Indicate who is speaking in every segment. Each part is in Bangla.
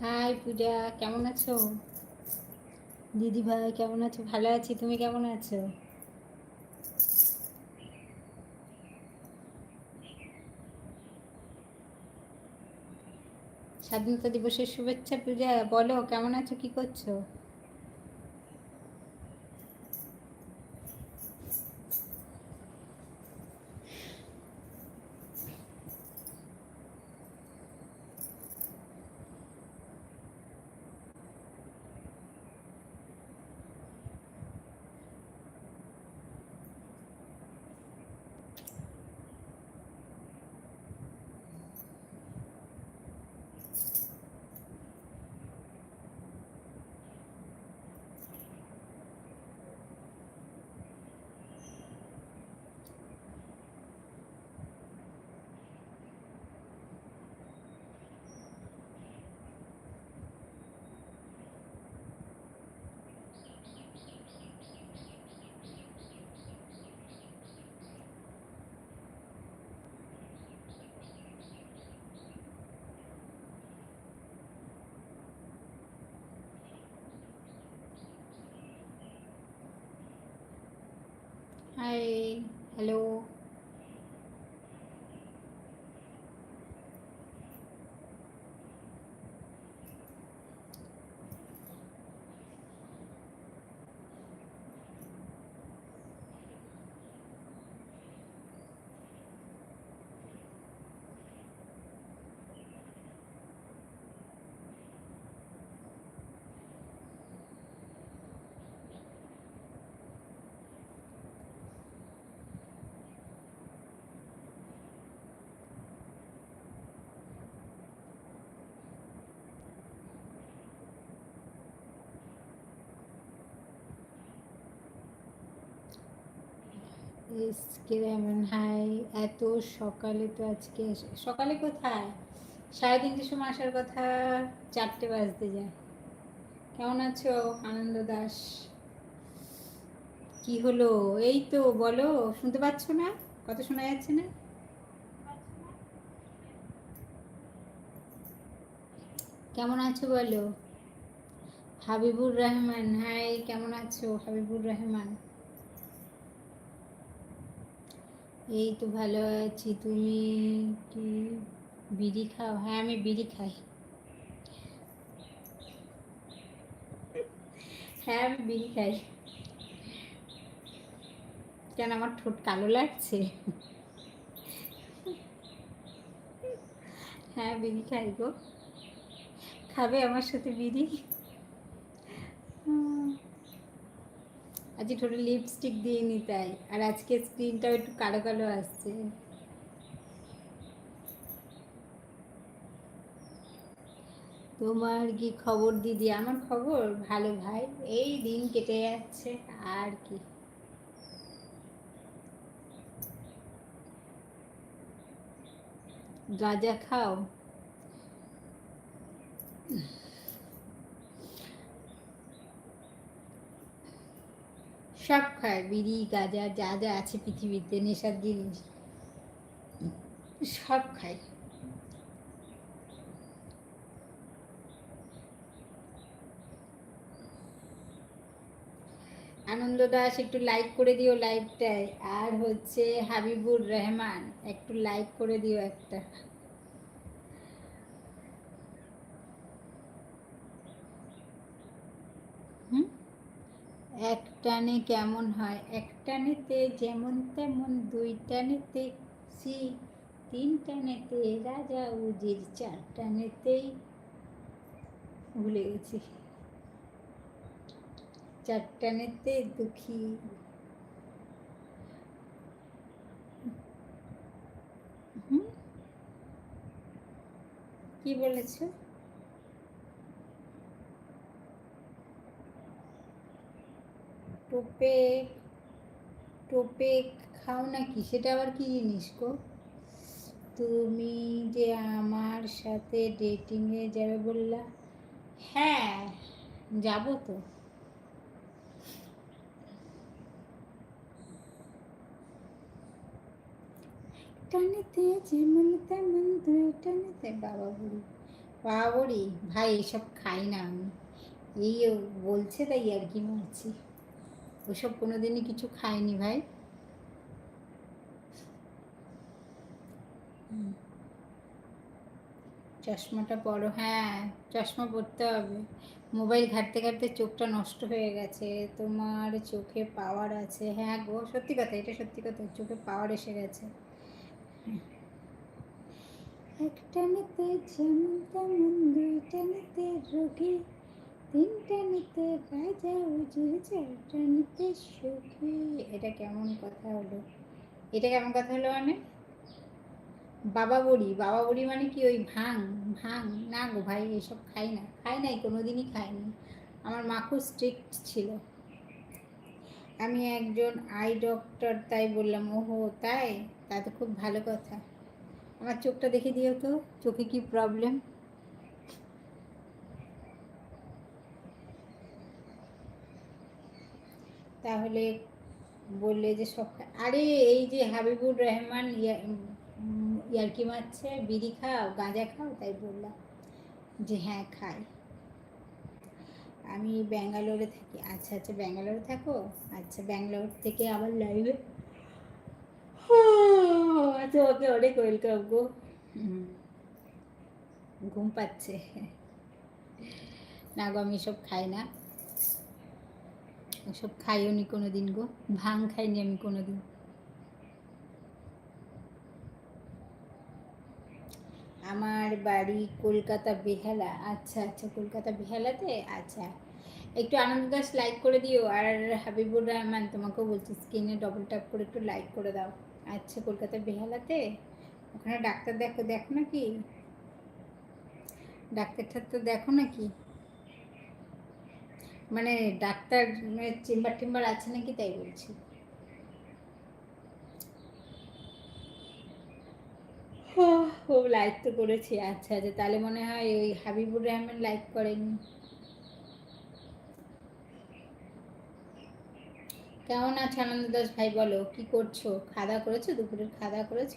Speaker 1: হাই পূজা কেমন আছো? দিদি ভাই কেমন আছো? ভালো আছি তুমি কেমন আছো? স্বাধীনতা দিবসের শুভেচ্ছা পূজা বলো কেমন আছো? কি করছ? হাই হ্যালো কেমন হাই, এত সকালে তো আজকে সকালে কোথায়? সাড়ে তিনটের সময় আসার কথা, চারটে বাজতে যায়। কেমন আছো, আনন্দ দাস? কি হলো? এই তো, বলো, শুনতে পাচ্ছ না? কত শোনা যাচ্ছে না? কেমন আছো বলো? হাবিবুর রহমান, হাই, কেমন আছো হাবিবুর রহমান? এই তো ভালো আছি। তুমি কি বিড়ি খাও? হ্যাঁ আমি বিড়ি খাই। হ্যাঁ আমি বিড়ি খাই। কেন আমার ঠোঁট কালো লাগছে? হ্যাঁ বিড়ি খাই গো। খাবে আমার সাথে বিড়ি? আজকে ঠোঁটে লিপস্টিক দিয়ে নি তাই। আর আজকে স্ক্রিনটাও একটু কালো কালো আসছে। তোমার কি খবর, দিদি? আমার খবর ভালো ভাই। এই দিন কেটে যাচ্ছে, আর কি। গাঁজা খাও? সব খায়। বিড়ি, গাঁজা, যা যা আছে পৃথিবীতে নেশার জিনিস। সব খায়। আনন্দ দাস, একটু লাইক করে দিও লাইভটায় আর হচ্ছে হাবিবুর রহমান, একটু লাইক করে দিও একটা। এক টানে কেমন হয়? এক টানেতে যেমন তেমন দুই টানেতে সি তিন টানেতে রাজা উজির চার টানেতেই ভুলে গেছি। চার টানেতে দুঃখী কি বলেছ? টোপে টোপে খাও নাকি? সেটা আবার কি জিনিস গো? তুমি যে আমার সাথে ডেটিংয়ে যাবে বললা। হ্যাঁ যাব তো। টানেতে যেমন তেমন টানেতে বাবা বুড়ি। পাওয়াবড়ি ভাই এসব খাই না আমি। এই বলছে তাই আর কি মারছি ওসব কোনো দিনই কিছু খাইনি ভাই। চশমাটা পরো হ্যাঁ চশমা পরতে হবে। মোবাইল ঘাটতে ঘাটতে চোখটা নষ্ট হয়ে গেছে, তোমার চোখে পাওয়ার আছে। হ্যাঁ গো, সত্যি কথা, এটা সত্যি কথা, চোখে পাওয়ার এসে গেছে। একটা নিতে যেমন তেমন দুইটা নিতে রোগী তিনটা নিতে রাজা উজির চারটা নিতে সুখী। এটা কেমন কথা হলো? এটা কেমন কথা হলো মানে? বাবা বড়ি বাবা বড়ি মানে কি ওই ভাং ভাং না গো ভাই, এসব খাই না, খাই নাই, কোনোদিনই খাইনি আমার মা খুব স্ট্রিক্ট ছিল। আমি একজন আই ডক্টর তাই বললাম, ওহো, তাই? তা তো খুব ভালো কথা। আমার চোখটা দেখে দিও তো, চোখে কি প্রবলেম তাহলে বললে যে সব আরে এই যে হাবিবুর রহমান ইয়া- ইয়ার্কি মারছে, বিড়ি খাও, গাঁজা খাও, তাই বললাম যে হ্যাঁ খাই। আমি ব্যাঙ্গালোরে থাকি। আচ্ছা আচ্ছা ব্যাঙ্গালোরে থাকো? আচ্ছা ব্যাঙ্গালোর থেকে আবার লাইভে তোমাকে অনেক ওয়েলকাম গো। ঘুম পাচ্ছে। না গো, আমি এসব খাই না। ওসব খাইও নি কোনো দিন গো, ভাং খাইনি আমি কোনো দিন আমার বাড়ি কলকাতা বেহালা। আচ্ছা আচ্ছা কলকাতা বেহালাতে? আচ্ছা। একটু আনন্দ দাস লাইক করে দিও। আর হাবিবুর রহমান, তোমাকেও বলছি স্ক্রিনে ডবল ট্যাপ করে একটু লাইক করে দাও। আচ্ছা কলকাতা বেহালাতে? ওখানে ডাক্তার দেখো দেখো নাকি? ডাক্তার ঠাক্তার দেখো নাকি? মানে ডাক্তার চেম্বার টেম্বার আছে নাকি তাই বলছি। ও লাইক তো করেছি। আচ্ছা আচ্ছা তাহলে মনে হয় ওই হাবিবুর রহমান লাইক করেনি। কেমন আছে আনন্দ দাস ভাই? বলো, কি করছ? খাওয়া করেছ? দুপুরের খাওয়া করেছ?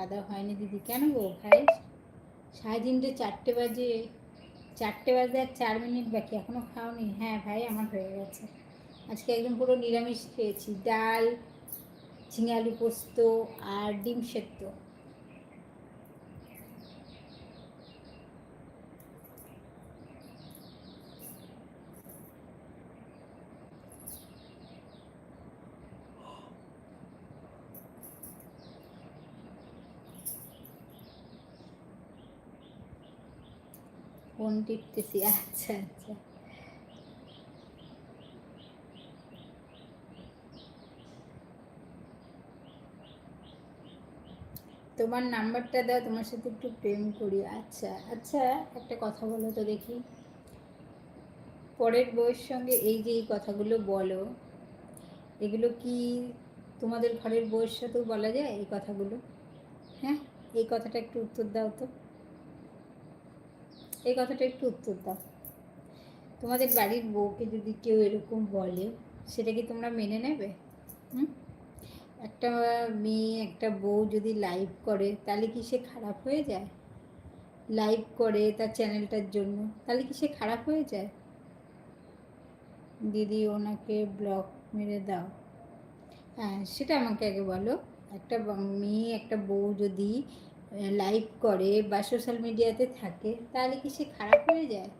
Speaker 1: খাওয়া হয়নি দিদি। কেন গো ভাই সাড়ে তিনটে চারটে বাজে চারটে বাজে আর চার মিনিট বাকি এখনও খাওনি? হ্যাঁ ভাই, আমার হয়ে গেছে। আজকে একদম পুরো নিরামিষ খেয়েছি, ডাল, ঝিঙে আলু পোস্ত আর ডিম সেদ্ধ। ফোন টিপতেছি আচ্ছা আচ্ছা। তোমার নাম্বারটা দাও, তোমার সাথে একটু প্রেম করি আচ্ছা। আচ্ছা একটা কথা বলো তো দেখি। পরের বউয়ের সঙ্গে এই যে এই কথাগুলো বলো, এগুলো কি তোমাদের ঘরের বউয়ের সাথেও বলা যায় এই কথাগুলো? হ্যাঁ এই কথাটা একটু উত্তর দাও তো। এই কথাটা একটু উত্তর দাও। তোমাদের বাড়ির বউকে যদি কেউ এরকম বলে, সেটা কি তোমরা মেনে নেবে? হুম? একটা মেয়ে, একটা বউ যদি লাইভ করে, তাহলে কি সে খারাপ হয়ে যায়? লাইভ করে তার চ্যানেলটার জন্য, তাহলে কি সে খারাপ হয়ে যায়? দিদি, ওনাকে ব্লক মেরে দাও। হ্যাঁ সেটা আমাকে আগে বলো। একটা মেয়ে, একটা বউ যদি লাইভ করে বা সোশ্যাল মিডিয়াতে থাকে, তাহলে কি সে খারাপ হয়ে যায়?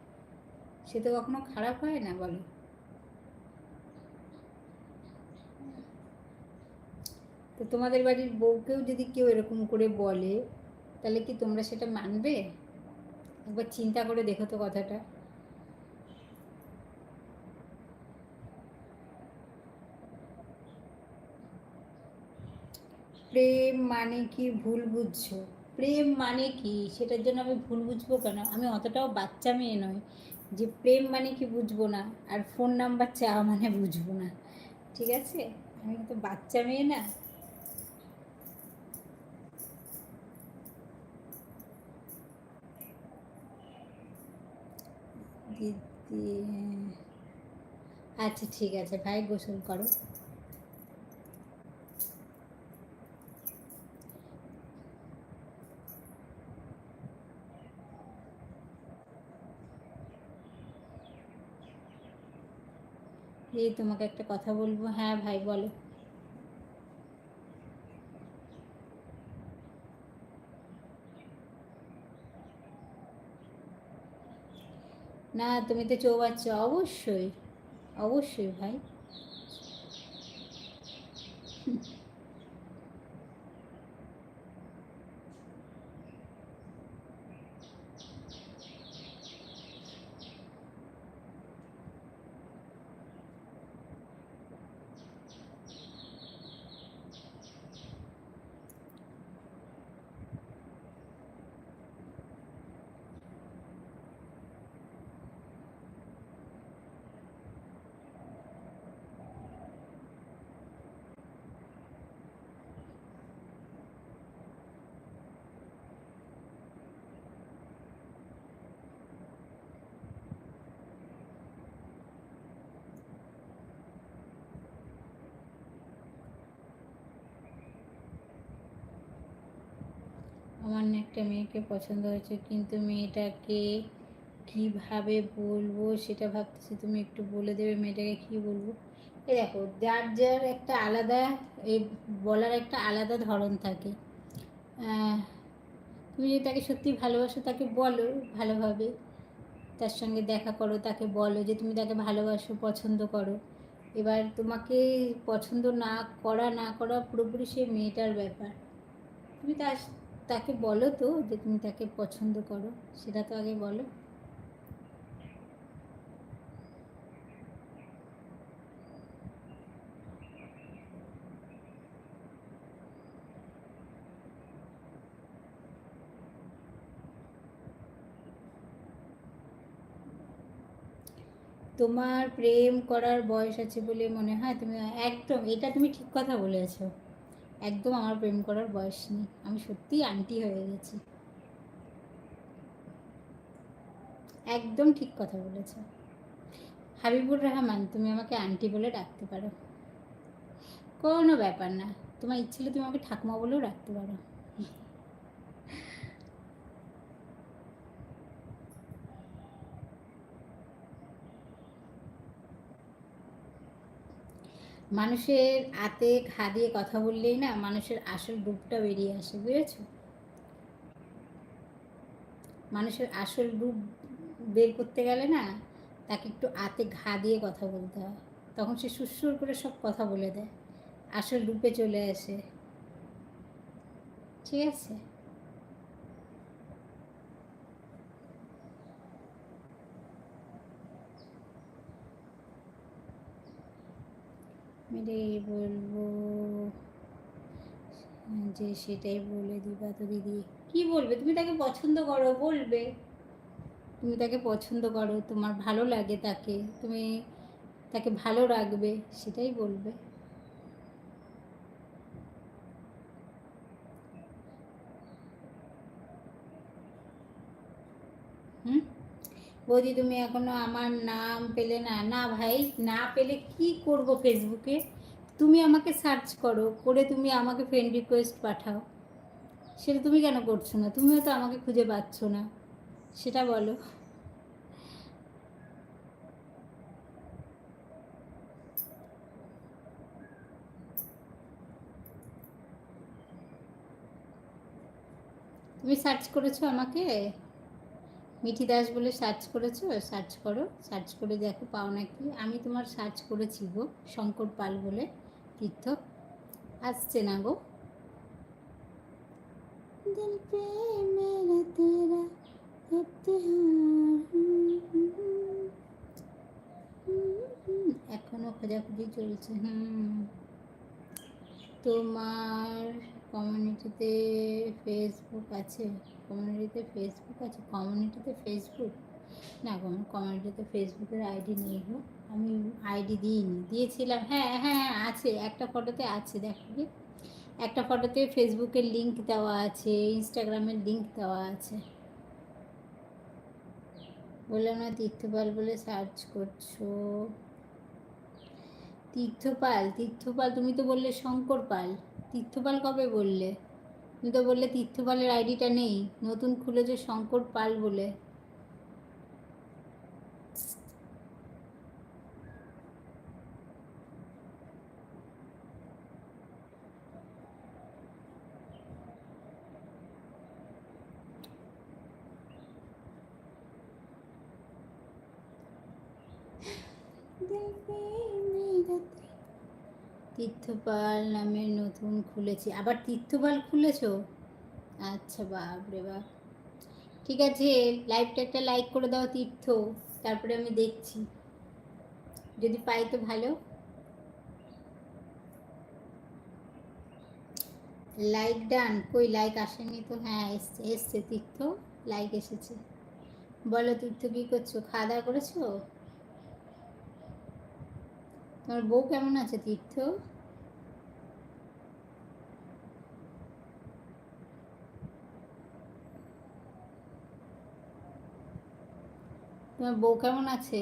Speaker 1: সে তো কখনো খারাপ হয় না, বলো। তো তোমাদের বাড়ির বউকেও যদি কেউ এরকম করে বলে, তাহলে কি তোমরা সেটা মানবে? একবার চিন্তা করে দেখো তো কথাটা। প্রেম মানে কি ভুল বুঝছ? প্রেম মানে কি? সেটার জন্য আমি ভুল বুঝব কেন? আমি অতটাও বাচ্চা মেয়ে নয় যে প্রেম মানে কি বুঝব না, আর ফোন নাম্বার চাওয়া মানে বুঝব না। ঠিক আছে? আমি তো বাচ্চা মেয়ে না। আচ্ছা ঠিক আছে। ভাই, গোসল করো। এই তোমাকে একটা কথা বলব। হ্যাঁ ভাই, বলো। না, তুমি তো চৌবাচ্চা, অবশ্যই। অবশ্যই ভাই। আমার একটা মেয়েকে পছন্দ হয়েছে, কিন্তু মেয়েটাকে কীভাবে বলব সেটা ভাবতেছি, তুমি একটু বলে দেবে মেয়েটাকে কি বলব? এই দেখো, যার যার একটা আলাদা, এই বলার একটা আলাদা ধরন থাকে। তুমি যদি তাকে সত্যি ভালোবাসো, তাকে বলো ভালোভাবে, তার সঙ্গে দেখা করো, তাকে বলো যে তুমি তাকে ভালোবাসো, পছন্দ করো। এবার তোমাকে পছন্দ না করা না করা পুরোপুরি সেই মেয়েটার ব্যাপার। তুমি তার তাকে বলো তো যে তুমি তাকে পছন্দ করো, সেটা তো আগে বলো। তোমার প্রেম করার বয়স আছে বলে মনে হয়? তুমি একদম, এটা তুমি ঠিক কথা বলেছ। একদম আমার প্রেম করার বয়স নেই। আমি সত্যি আন্টি হয়ে গেছি। একদম ঠিক কথা বলেছ। হাবিবুর রহমান, তুমি আমাকে আন্টি বলে ডাকতে পারো। কোনো ব্যাপার না। তোমার ইচ্ছে হলে তুমি আমাকে ঠাকুমা বলেও ডাকতে পারো। মানুষের হাতে ঘা দিয়ে কথা বললেই না মানুষের আসল রূপটা বেরিয়ে আসে, বুঝেছ? মানুষের আসল রূপ বের করতে গেলে না তাকে একটু আতে ঘা দিয়ে কথা বলতে হয়। তখন সে সুরসুর করে সব কথা বলে দেয়। আসল রূপে চলে আসে। ঠিক আছে? মেরে বলব। যে সেটাই বলে দিবা তো দিদি। কি বলবে? তুমি তাকে পছন্দ করো, বলবে। তুমি তাকে পছন্দ করো, তোমার ভালো লাগে তাকে, তুমি তাকে ভালো রাখবে, সেটাই বলবে হুম বৌদি, তুমি এখনও আমার নাম পেলে না? না ভাই, না পেলে কি করব ফেসবুকে তুমি আমাকে সার্চ করো, করে তুমি আমাকে ফ্রেন্ড রিকোয়েস্ট পাঠাও। সেটা তুমি কেন করছ না? তুমিও তো আমাকে খুঁজে পাচ্ছ না। সেটা বলো। তুমি সার্চ করেছ আমাকে? মিঠি দাস বলে সার্চ করেছ? সার্চ করো। সার্চ করে দেখো পাও নাকি? আমি তোমার সার্চ করেছি গো শঙ্কর পাল বলে তীর্থ আসছে না গো। দিল পে মেরা তেরা এখনও খোঁজাখুঁজি চলছে হুম। তোমার কমিউনিটিতে ফেসবুক আছে? কমিউনিটিতে ফেসবুক আছে? কমিউনিটিতে ফেসবুক না কমিউনিটিতে ফেসবুকের আইডি নেই গো। আমি আইডি দিইনি। দিয়েছিলাম। হ্যাঁ হ্যাঁ আছে। একটা ফটোতে আছে, দেখো কি? একটা ফটোতে ফেসবুকের লিঙ্ক দেওয়া আছে ইনস্টাগ্রামের লিঙ্ক দেওয়া আছে। বললাম না তীর্থপাল বলে সার্চ করছ। তীর্থপাল? তীর্থপাল? তুমি তো বললে শঙ্কর পাল তীর্থপাল কবে বললে? তুমি তো বললে তীর্থপালের আইডিটা নেই নতুন খুলেছে শঙ্কর পাল বলে। তীর্থপাল নামের নতুন খুলেছি। আবার তীর্থপাল খুলেছ? আচ্ছা বাপ রে বাপ। ঠিক আছে লাইভটা একটা লাইক করে দাও তীর্থ, তারপরে আমি দেখছি। যদি পাই তো ভালো। লাইক ডান কই লাইক আসেনি তো? হ্যাঁ এসছে এসছে তীর্থ। লাইক এসেছে। বলো তীর্থ কী করছ? খাওয়া দাওয়া করেছ? তোমার বউ কেমন আছে তীর্থ? তোমার বউ কেমন আছে?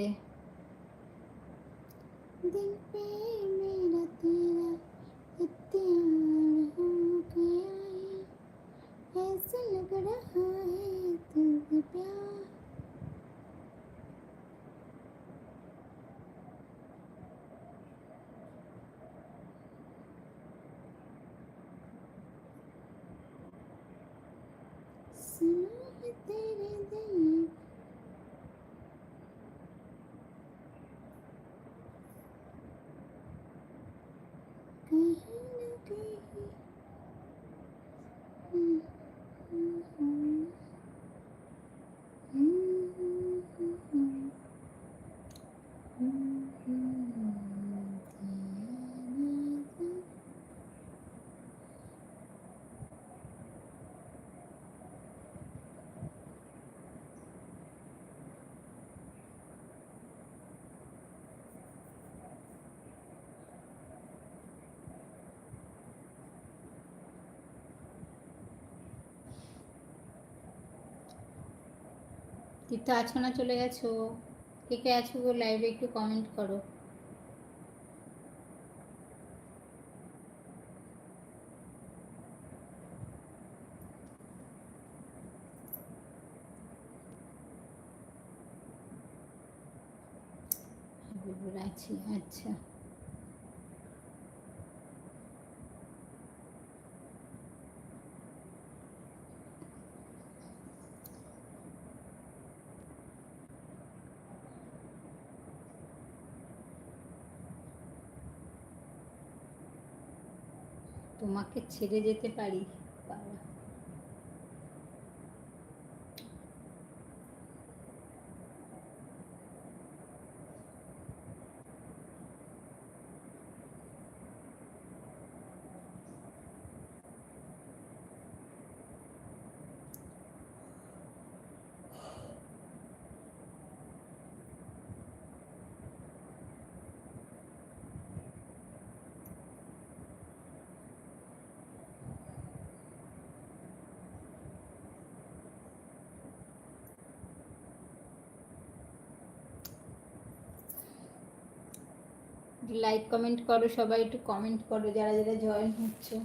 Speaker 1: তীর্থ আছো না চলে গেছো? কে কে আছো গো লাইভে একটু কমেন্ট করো। হাবিবুর আচ্ছা। তোমাকে ছেড়ে যেতে পারি বাবা লাইক কমেন্ট করো, সবাই একটু কমেন্ট করো, যারা যারা জয়েন হচ্ছে।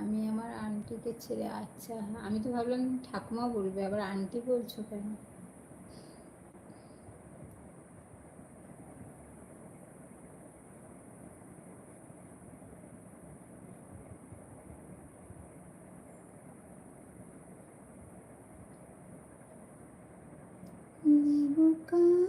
Speaker 1: আমি আমার আন্টিকে ছেড়ে আচ্ছা আমি তো ভাবলাম ঠাকুমা বলবে, আবার আন্টি বলছো কেন? দেব কার